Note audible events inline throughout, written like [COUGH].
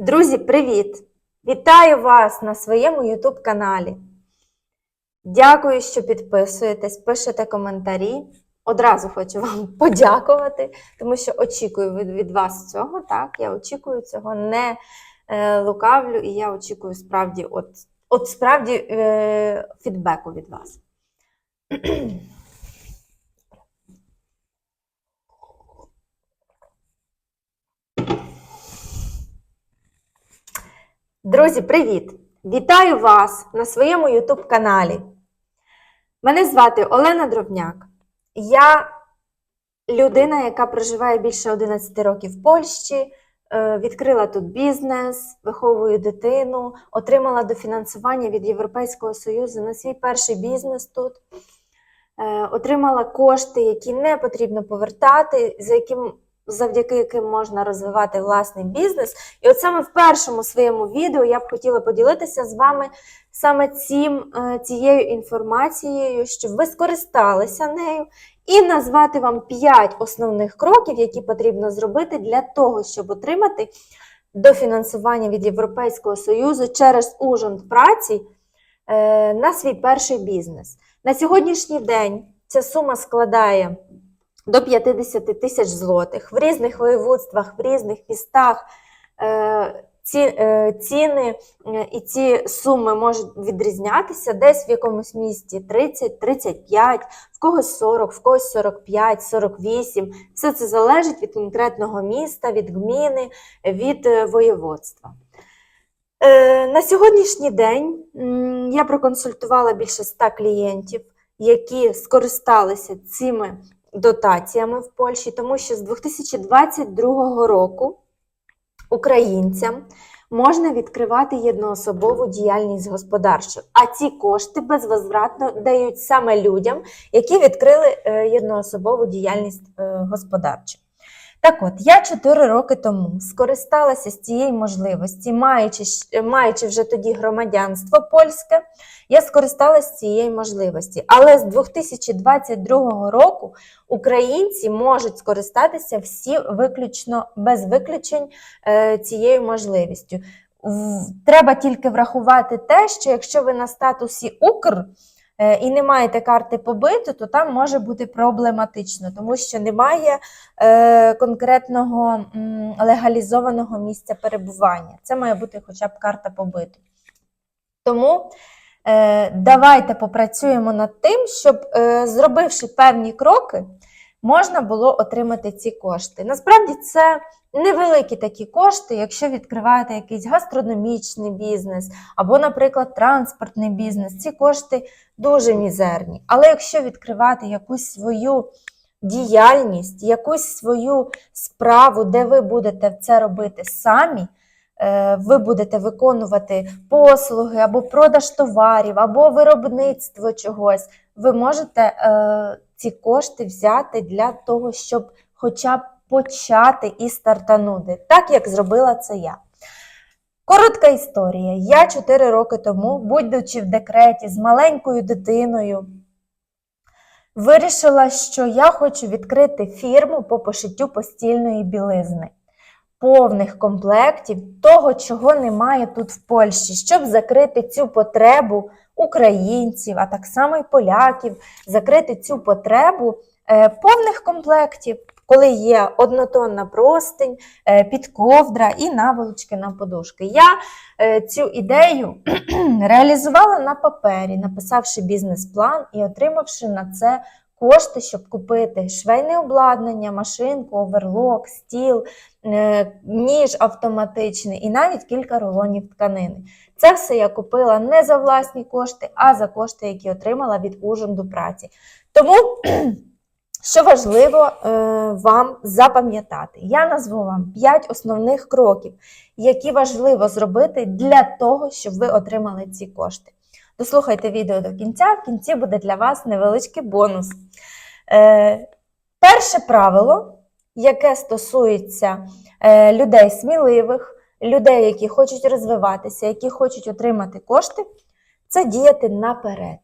Друзі, привіт! Вітаю вас на своєму YouTube каналі. Дякую, що підписуєтесь, пишете коментарі. Одразу хочу вам [LAUGHS] подякувати, тому що очікую від, вас цього. Так, я очікую цього, не е, лукавлю, і я очікую справді, от, от справді е, фідбеку від вас. [CLEARS THROAT] Друзі, привіт! Вітаю вас на своєму YouTube каналі. Мене звати Олена Дробняк. Я людина, яка проживає більше 11 років в Польщі, е, відкрила тут бізнес, виховую дитину, отримала дофінансування від Європейського Союзу на свій перший бізнес тут. Е, Отримала кошти, які не потрібно повертати, за яким, завдяки яким можна розвивати власний бізнес. І от саме в першому своєму відео я б хотіла поділитися з вами саме цим, е, цією інформацією, щоб ви скористалися нею, і назвати вам 5 основних кроків, які потрібно зробити для того, щоб отримати дофінансування від Європейського Союзу через ужин праці е, на свій перший бізнес. На сьогоднішній день ця сума складає до 50 тисяч злотих в різних воєводствах, в різних містах. е, Ці е, ціни е, і ці суми можуть відрізнятися десь в якомусь місті 30, 35, в когось 40, в когось 45, 48. Все це залежить від конкретного міста, від гміни, від воєводства. На сьогоднішній день я проконсультувала більше 100 клієнтів, які скористалися цими дотаціями в Польщі, тому що з 2022 року українцям можна відкривати єдноособову діяльність господарчу, а ці кошти безвозвратно дають саме людям, які відкрили е, єдноособову діяльність е, господарчу. Так от, я 4 роки тому скористалася з цієї можливості, маючи, маючи вже тоді громадянство польське, я скористалася цієї можливості. Але з 2022 року українці можуть скористатися всі виключно без виключень е, цією можливістю. Треба тільки врахувати те, що якщо ви на статусі Укр і не маєте карти побиту, то там може бути проблематично, тому що немає е, конкретного легалізованого місця перебування. Це має бути хоча б карта побиту. Тому е, давайте попрацюємо над тим, щоб, е, зробивши певні кроки, можна було отримати ці кошти. Насправді це невеликі такі кошти, якщо відкриваєте якийсь гастрономічний бізнес або, наприклад, транспортний бізнес. Ці кошти дуже мізерні. Але якщо відкривати якусь свою діяльність, якусь свою справу, де ви будете це робити самі, е, ви будете виконувати послуги або продаж товарів, або виробництво чогось, ви можете е, ці кошти взяти для того, щоб хоча б почати і стартанути, так як зробила це я. Коротка історія. Я 4 роки тому, будучи в декреті з маленькою дитиною, вирішила, що я хочу відкрити фірму по пошиттю постільної білизни, повних комплектів, того, чого немає тут в Польщі, щоб закрити цю потребу українців, а так само і поляків, закрити цю потребу е, повних комплектів, коли є однотонна простинь, е, підковдра і наволочки на подушки. Я е, цю ідею [CLEARS THROAT] реалізувала на папері, написавши бізнес-план і отримавши на це кошти, щоб купити швейне обладнання, машинку, оверлок, стіл, е, ніж автоматичний і навіть кілька рулонів тканини. Це все я купила не за власні кошти, а за кошти, які отримала від ужинду праці. Тому, [CLEARS THROAT] що важливо е, вам запам'ятати, я назву вам 5 основних кроків, які важливо зробити для того, щоб ви отримали ці кошти. Дослухайте відео до кінця, в кінці буде для вас невеличкий бонус. Е, перше правило, яке стосується е, людей сміливих, людей, які хочуть розвиватися, які хочуть отримати кошти, це діяти наперед.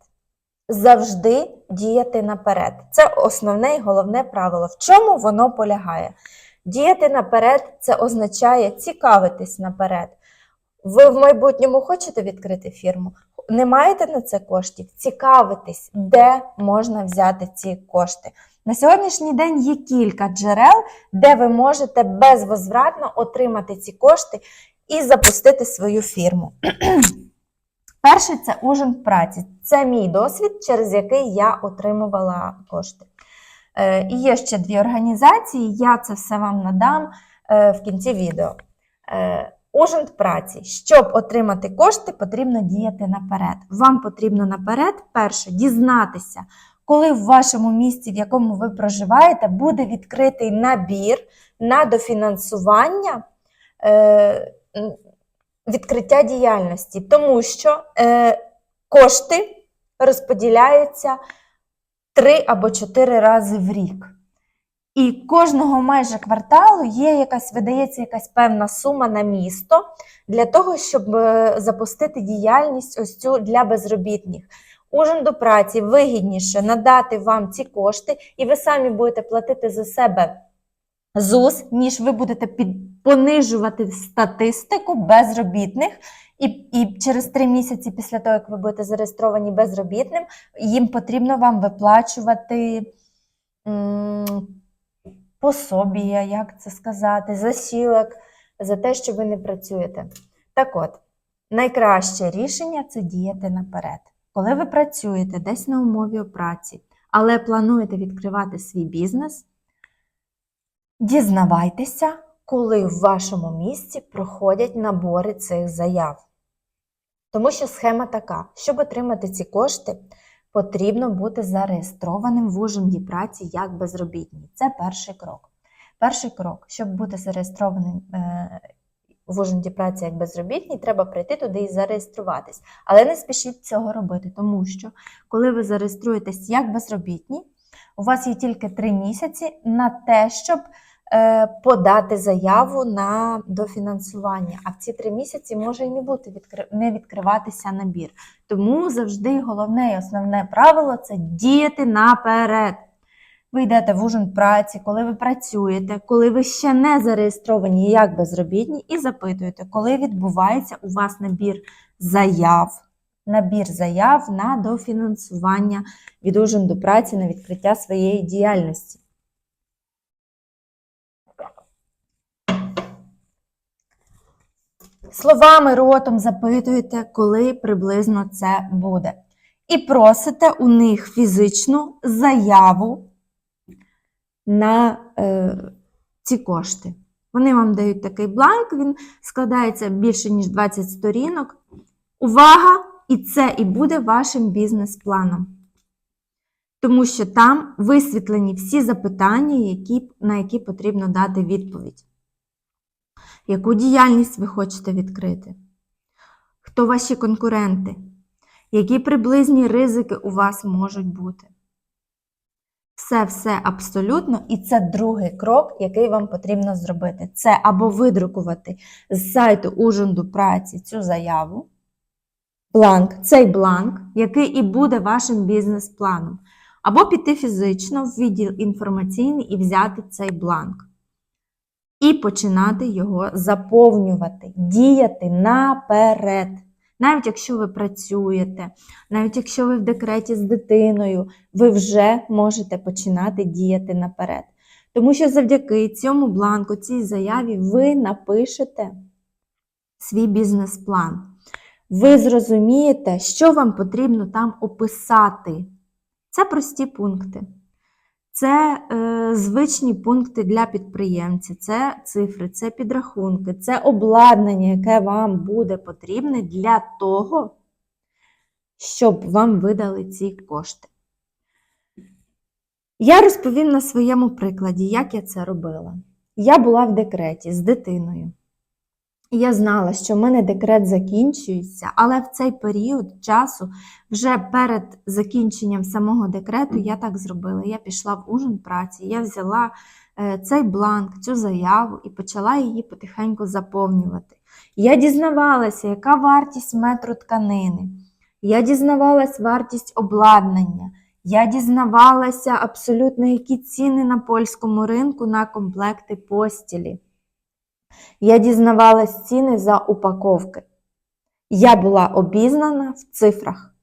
Завжди діяти наперед. Це основне і головне правило. В чому воно полягає? Діяти наперед це означає цікавитись наперед. Ви в майбутньому хочете відкрити фірму? Не маєте на це коштів? Цікавитись, де можна взяти ці кошти. На сьогоднішній день є кілька джерел, де ви можете безвозвратно отримати ці кошти і запустити свою фірму. [CLEARS THROAT] Перший це ужин праці. Це мій досвід, через який я отримувала кошти. Е, І є ще дві організації, я це все вам надам е, в кінці відео. Е, Ужин праці. Щоб отримати кошти, потрібно діяти наперед. Вам потрібно наперед, перше, дізнатися, коли в вашому місті, в якому ви проживаєте, буде відкритий набір на дофінансування е, відкриття діяльності, тому що е, кошти розподіляються три або чотири рази в рік. І кожного майже кварталу є якась, видається якась певна сума на місто для того, щоб е, запустити діяльність ось цю для безробітних. Ужин до праці вигідніше надати вам ці кошти, і ви самі будете платити за себе ЗУС, ніж ви будете під, понижувати статистику безробітних. І, і через три місяці після того, як ви будете зареєстровані безробітним, їм потрібно вам виплачувати м, пособія, як це сказати, засілок за те, що ви не працюєте. Так от, найкраще рішення це діяти наперед. Коли ви працюєте десь на умові праці, але плануєте відкривати свій бізнес, дізнавайтеся, коли в вашому місці проходять набори цих заяв. Тому що схема така: щоб отримати ці кошти, потрібно бути зареєстрованим в ужинді праці як безробітний. Це перший крок. Перший крок, щоб бути зареєстрованим е, в ужинді праці як безробітний, треба прийти туди і зареєструватись. Але не спішіть цього робити, тому що коли ви зареєструєтесь як безробітні, у вас є тільки три місяці на те, щоб подати заяву на дофінансування. А в ці три місяці може і не бути не відкриватися набір. Тому завжди головне і основне правило це діяти наперед. Ви йдете в ужин праці, коли ви працюєте, коли ви ще не зареєстровані як безробітні, і запитуєте, коли відбувається у вас набір заяв, набір заяв на дофінансування від ужин до праці на відкриття своєї діяльності. Словами ротом запитуєте, коли приблизно це буде. І просите у них фізичну заяву на е, ці кошти. Вони вам дають такий бланк, він складається більше, ніж 20 сторінок. Увага! І це і буде вашим бізнес-планом. Тому що там висвітлені всі запитання, які, на які потрібно дати відповідь. Яку діяльність ви хочете відкрити? Хто ваші конкуренти? Які приблизні ризики у вас можуть бути? Все-все абсолютно, і це другий крок, який вам потрібно зробити. Це або видрукувати з сайту Ужинду праці цю заяву, бланк, цей бланк, який і буде вашим бізнес-планом, або піти фізично в відділ інформаційний і взяти цей бланк. І починати його заповнювати, діяти наперед. Навіть якщо ви працюєте, навіть якщо ви в декреті з дитиною, ви вже можете починати діяти наперед. Тому що завдяки цьому бланку, цій заяві, ви напишете свій бізнес-план. Ви зрозумієте, що вам потрібно там описати. Це прості пункти. Це е, звичні пункти для підприємця, це цифри, це підрахунки, це обладнання, яке вам буде потрібне для того, щоб вам видали ці кошти. Я розповім на своєму прикладі, як я це робила. Я була в декреті з дитиною. Я знала, що в мене декрет закінчується, але в цей період часу, вже перед закінченням самого декрету, я так зробила. Я пішла в ужин праці, я взяла е, цей бланк, цю заяву і почала її потихеньку заповнювати. Я дізнавалася, яка вартість метру тканини. Я дізнавалась вартість обладнання. Я дізнавалася абсолютно, які ціни на польському ринку на комплекти постілі. Я дізнавалась ціни за упаковки. Я була обізнана в цифрах.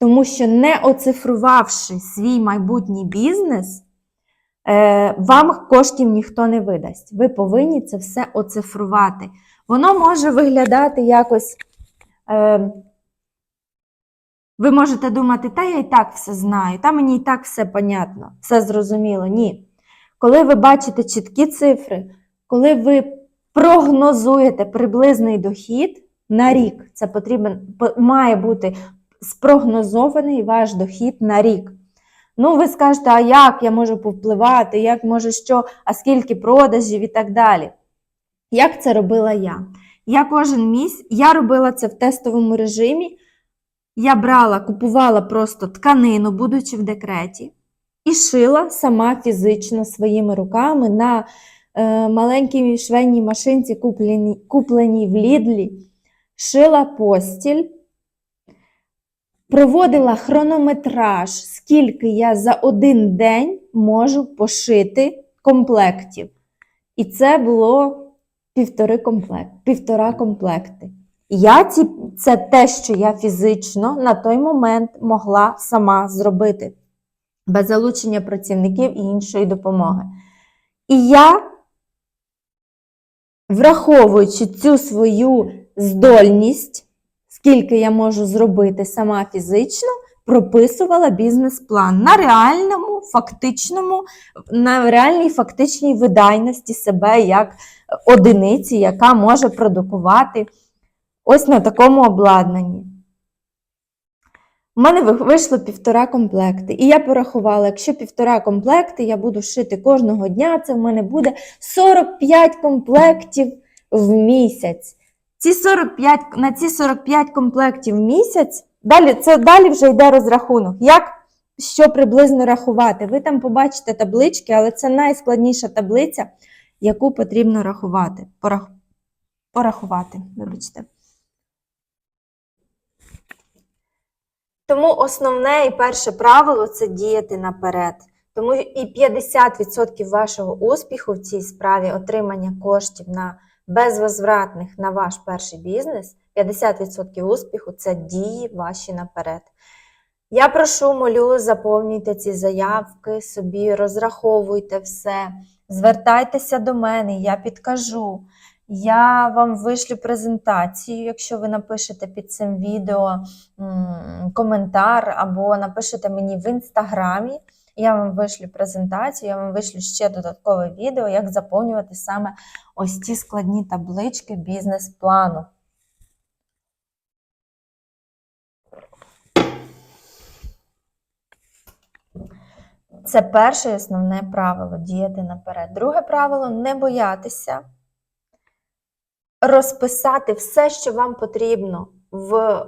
Тому що не оцифрувавши свій майбутній бізнес, е, вам коштів ніхто не видасть. Ви повинні це все оцифрувати. Воно може виглядати якось. Е, ви можете думати, та я і так все знаю, та мені і так все понятно, все зрозуміло. Ні. Коли ви бачите чіткі цифри, коли ви прогнозуєте приблизний дохід на рік, це потрібен, має бути спрогнозований ваш дохід на рік. Ну, ви скажете, а як я можу повпливати, як може що, а скільки продажів і так далі. Як це робила я? Я кожен місяць, я робила це в тестовому режимі. Я брала, купувала просто тканину, будучи в декреті, і шила сама фізично своїми руками на е, маленькій швейній машинці, купленій, купленій в Лідлі. Шила постіль, проводила хронометраж, скільки я за один день можу пошити комплектів. І це було півтори комплект, півтора комплекти. Я ці, це те, що я фізично на той момент могла сама зробити, без залучення працівників і іншої допомоги. І я, враховуючи цю свою здольність, скільки я можу зробити сама фізично, прописувала бізнес-план на реальному, фактичному, на реальній фактичній видайності себе як одиниці, яка може продукувати ось на такому обладнанні. У мене вийшло півтора комплекти. І я порахувала, якщо півтора комплекти я буду шити кожного дня, це в мене буде 45 комплектів в місяць. Ці 45, на ці 45 комплектів в місяць, далі, це далі вже йде розрахунок. Як що приблизно рахувати? Ви там побачите таблички, але це найскладніша таблиця, яку потрібно рахувати. Порах... Порахувати, вибачте. Тому основне і перше правило це діяти наперед. Тому і 50% вашого успіху в цій справі отримання коштів на безвозвратних на ваш перший бізнес, 50% успіху це дії ваші наперед. Я прошу, молю, заповнюйте ці заявки собі, розраховуйте все, звертайтеся до мене, я підкажу. Я вам вишлю презентацію, якщо ви напишете під цим відео коментар або напишете мені в інстаграмі. Я вам вишлю презентацію, я вам вишлю ще додаткове відео, як заповнювати саме ось ці складні таблички бізнес-плану. Це перше і основне правило діяти наперед. Друге правило не боятися розписати все, що вам потрібно в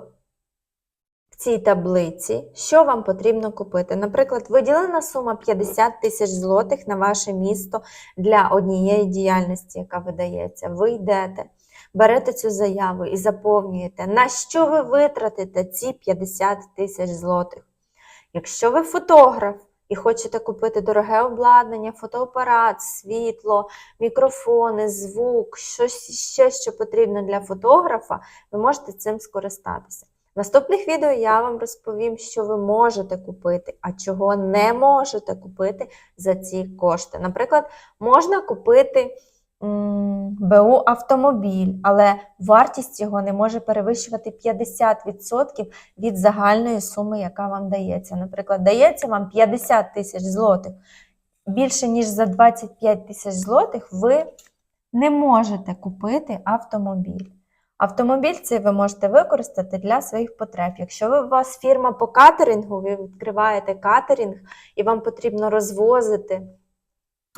цій таблиці, що вам потрібно купити. Наприклад, виділена сума 50 тисяч злотих на ваше місто для однієї діяльності, яка видається. Ви йдете, берете цю заяву і заповнюєте, на що ви витратите ці 50 тисяч злотих. Якщо ви фотограф і хочете купити дороге обладнання, фотоапарат, світло, мікрофони, звук, щось ще, що потрібно для фотографа, ви можете цим скористатися. В наступних відео я вам розповім, що ви можете купити, а чого не можете купити за ці кошти. Наприклад, можна купити БУ автомобіль, але вартість його не може перевищувати 50% від загальної суми, яка вам дається. Наприклад, дається вам 50 тисяч злотих. Більше ніж за 25 тисяч злотих ви не можете купити автомобіль. Автомобіль цей ви можете використати для своїх потреб. Якщо ви, у вас фірма по катерингу, ви відкриваєте катеринг і вам потрібно розвозити,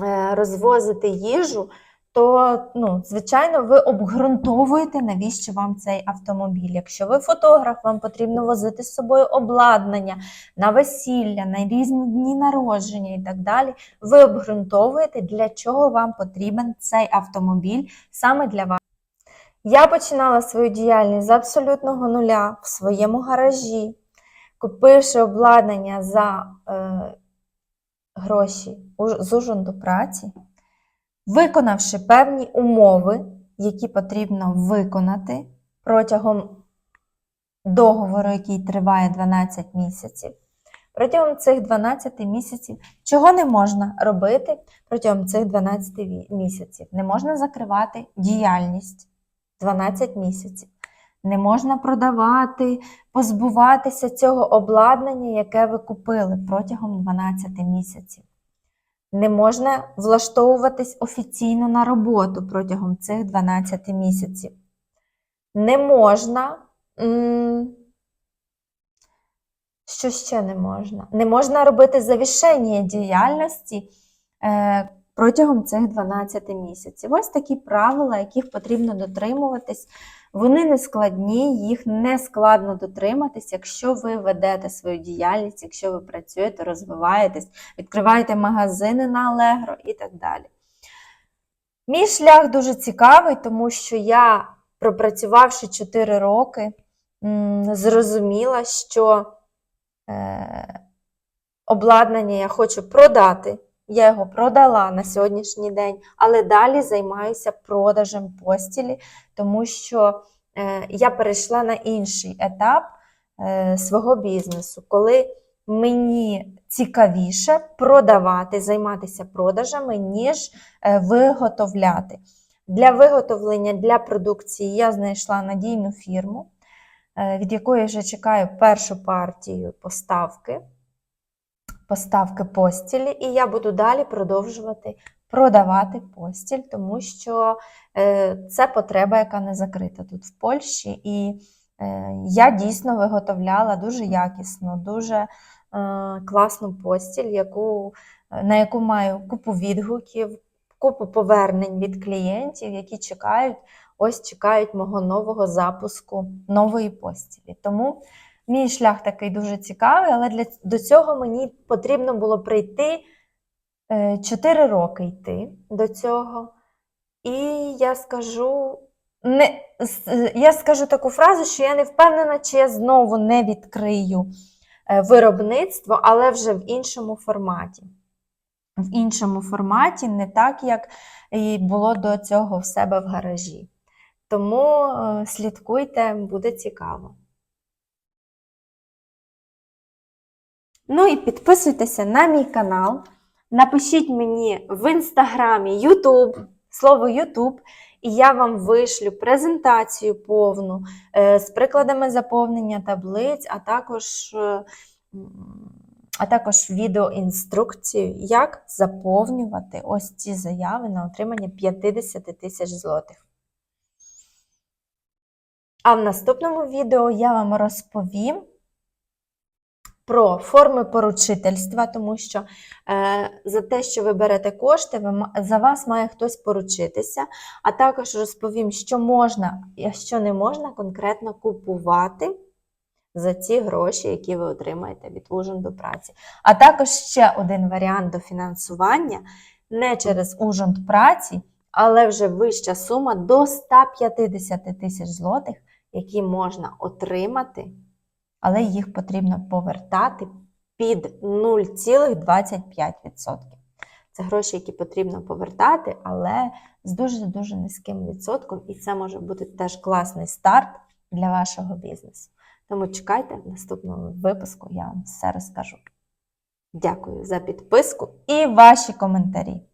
е, розвозити їжу, то, ну, звичайно, ви обґрунтовуєте, навіщо вам цей автомобіль. Якщо ви фотограф, вам потрібно возити з собою обладнання на весілля, на різні дні народження і так далі. Ви обґрунтовуєте, для чого вам потрібен цей автомобіль саме для вас. Я починала свою діяльність з абсолютного нуля в своєму гаражі. купивши обладнання за е, гроші з ужонду праці, виконавши певні умови, які потрібно виконати протягом договору, який триває 12 місяців. Протягом цих 12 місяців чого не можна робити протягом цих 12 місяців? Не можна закривати діяльність 12 місяців. Не можна продавати, позбуватися цього обладнання, яке ви купили протягом 12 місяців. Не можна влаштовуватись офіційно на роботу протягом цих 12 місяців. Не можна. Що ще не можна? Не можна робити завішення діяльності е, протягом цих 12 місяців. Ось такі правила, яких потрібно дотримуватись. Вони не складні, їх не складно дотриматись, якщо ви ведете свою діяльність, якщо ви працюєте, розвиваєтесь, відкриваєте магазини на Allegro і так далі. Мій шлях дуже цікавий, тому що я, пропрацювавши 4 роки, зрозуміла, що е, обладнання я хочу продати. Я його продала на сьогоднішній день, але далі займаюся продажем постілі, тому що е, я перейшла на інший етап е, свого бізнесу, коли мені цікавіше продавати, займатися продажами, ніж е, виготовляти. Для виготовлення для продукції я знайшла надійну фірму, від якої вже чекаю першу партію поставки поставки постілі, і я буду далі продовжувати продавати постіль, тому що е, це потреба, яка не закрита тут в Польщі. І е, я дійсно виготовляла дуже якісно, дуже е, класну постіль, яку, на яку маю купу відгуків, купу повернень від клієнтів, які чекають. Ось чекають мого нового запуску нової постілі. Тому Мій шлях такий дуже цікавий, але для, до цього мені потрібно було прийти 4 роки йти до цього. І я скажу, не, я скажу таку фразу, що я не впевнена, чи я знову не відкрию е, виробництво, але вже в іншому форматі. В іншому форматі, не так, як і було до цього в себе в гаражі. Тому е, слідкуйте, буде цікаво. Ну і підписуйтеся на мій канал. Напишіть мені в інстаграмі YouTube, слово YouTube, і я вам вишлю презентацію повну е, з прикладами заповнення таблиць, а також, е, а також відеоінструкцію, як заповнювати ось ці заяви на отримання 50 тисяч злотих. А в наступному відео я вам розповім про форми поручительства, тому що е, за те, що ви берете кошти, ви, за вас має хтось поручитися, а також розповім, що можна і що не можна конкретно купувати за ці гроші, які ви отримаєте від ужин до праці. А також ще один варіант дофінансування не через ужин праці, але вже вища сума до 150 тисяч злотих, які можна отримати але їх потрібно повертати під 0,25%. Це гроші, які потрібно повертати, але з дуже-дуже низьким відсотком, і це може бути теж класний старт для вашого бізнесу. Тому чекайте в наступному випуску, я вам все розкажу. Дякую за підписку і ваші коментарі.